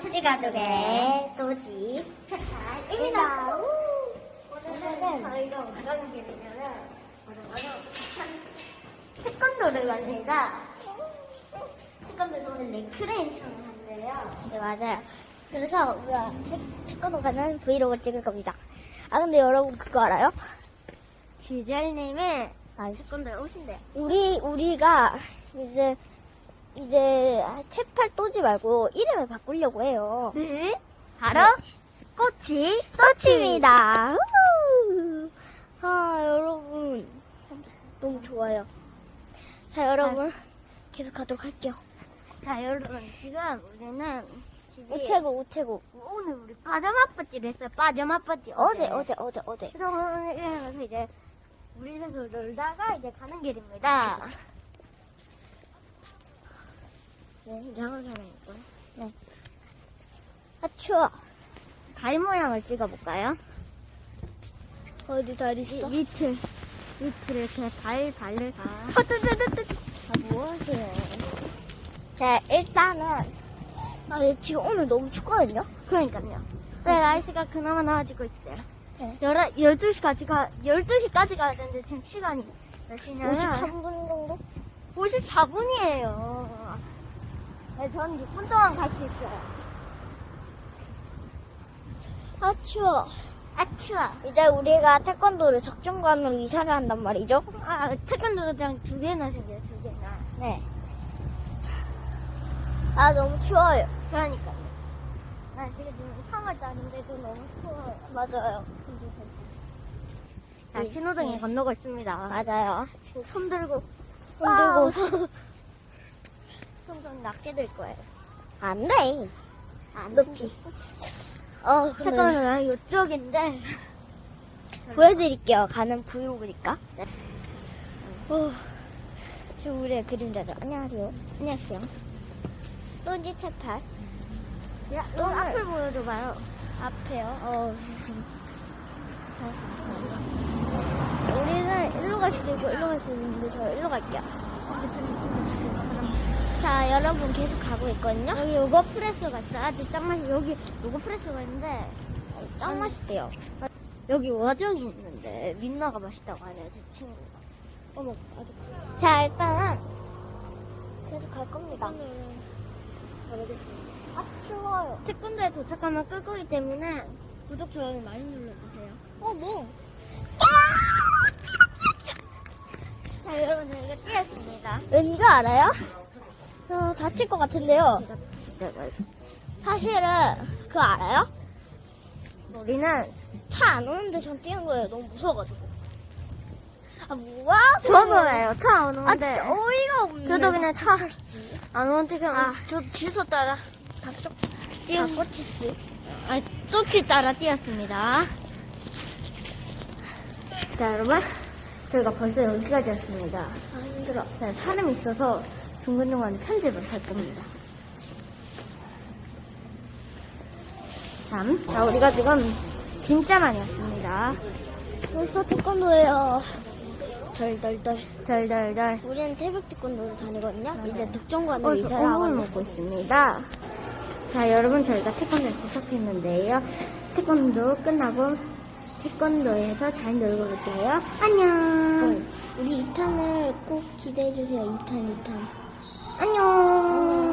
채찌 가족의 또지 차차입니다. 오늘은 저희가 어떤 바로 바로 태권도를 갑니다. 태권도에서 오늘 랭크레인 촬영을 한대요. 네 맞아요. 그래서 우리가 태, 태권도 가는 브이로그 찍을 겁니다. 아 근데 여러분 그거 알아요? 지젤님이 아, 태권도에 오신대요. 우리 우리가 이제 이제 채팔 또지 말고 이름을 바꾸려고 해요. 네? 바로 꼬치 또치입니다. 우후. 아 여러분 너무 좋아요. 자 여러분 계속 가도록 할게요. 자 여러분 지금 우리는 집이 우체국 우체국 오늘 우리 빠져마 빠지를 했어요. 빠져마 빠지 어제 어제 어제 어제. 그래서 오늘 이제 우리 집에서 놀다가 이제 가는 길입니다. 네, 이상한 사람이고요. 네. 아, 추워. 달 모양을 찍어볼까요? 어디 달 있어? 밑을, 밑을 이렇게 달, 발을 다. 아, 뭐 하세요? 자, 일단은, 아, 예, 지금 오늘 너무 춥거든요? 그러니까요. 네, 날씨가 그나마 나아지고 있어요. 네. 12시까지 가, 12시까지 가야 되는데 지금 시간이 몇 시냐면. 53분 정도? 54분이에요. 네, 저는 6분 동안 갈 수 있어요. 아, 추워. 아, 추워. 이제 우리가 태권도를 적정관으로 이사를 한단 말이죠? 아, 태권도장 두 개나 생겨요, 두 개나. 네. 아, 너무 추워요. 그러니까요. 나 지금 3월달인데도 너무 추워요. 맞아요. 자, 신호등이 건너고 있습니다. 맞아요. 손 들고, 손 들고, 손, 손좀 낮게 들 거예요. 안 돼. 안 높이. 어, 잠깐만요. 이쪽인데. 보여드릴게요. 가는 브이로그니까. 네. 어, 저 우리의 그림자죠. 안녕하세요. 안녕하세요. 또지 채팔. 야, 너 오늘- 앞을 보여줘봐요. 앞에요? 어. 우리는 일로 갈 수 있고 일로 갈 수 있는데 저 일로 갈게요. 자, 여러분 계속 가고 있거든요. 여기 요거 프레스가 있어. 아주 짱 맛있. 여기 요거 프레스가 있는데 어, 짱 맛있대요. 여기 와정이 있는데 민나가 맛있다고 하네요, 제 친구가. 어머, 아주. 자, 일단은 계속 갈 겁니다. 모르겠습니다. 아, 추워요. 태권도에 도착하면 끌 거기 때문에 구독, 좋아요 많이 눌러주세요. 어, 뭐? 자, 여러분, 저희가 왠지 알아요? 어, 다칠 것 같은데요. 사실은, 그거 알아요? 우리는 차 안 오는데 전 뛰는 거예요. 너무 무서워가지고. 아, 뭐야? 저도예요. 차안 오는데. 아, 진짜 어이가 없네. 저도 그냥 차안 오는데 그냥 아. 저 주소 따라 닭쪽, 뛰어. 닭꼬치씨. 아, 또치 따라 뛰었습니다. 자, 여러분. 저희가 벌써 여기까지 왔습니다. 아, 힘들어. 자, 사람이 있어서 중간중간 편집을 할 겁니다. 다음. 자, 우리가 지금 진짜 많이 왔습니다. 벌써 태권도예요. 덜덜덜. 덜덜덜. 우리는 태백 태권도를 다니거든요. 이제 독점관으로 어, 이사를 하거든요. 먹고 있습니다. 자, 여러분, 저희가 태권도에 도착했는데요. 태권도 끝나고 태권도에서 잘 놀고 올게요. 안녕. 우리 2탄을 꼭 기대해주세요. 2탄, 2탄. 안녕.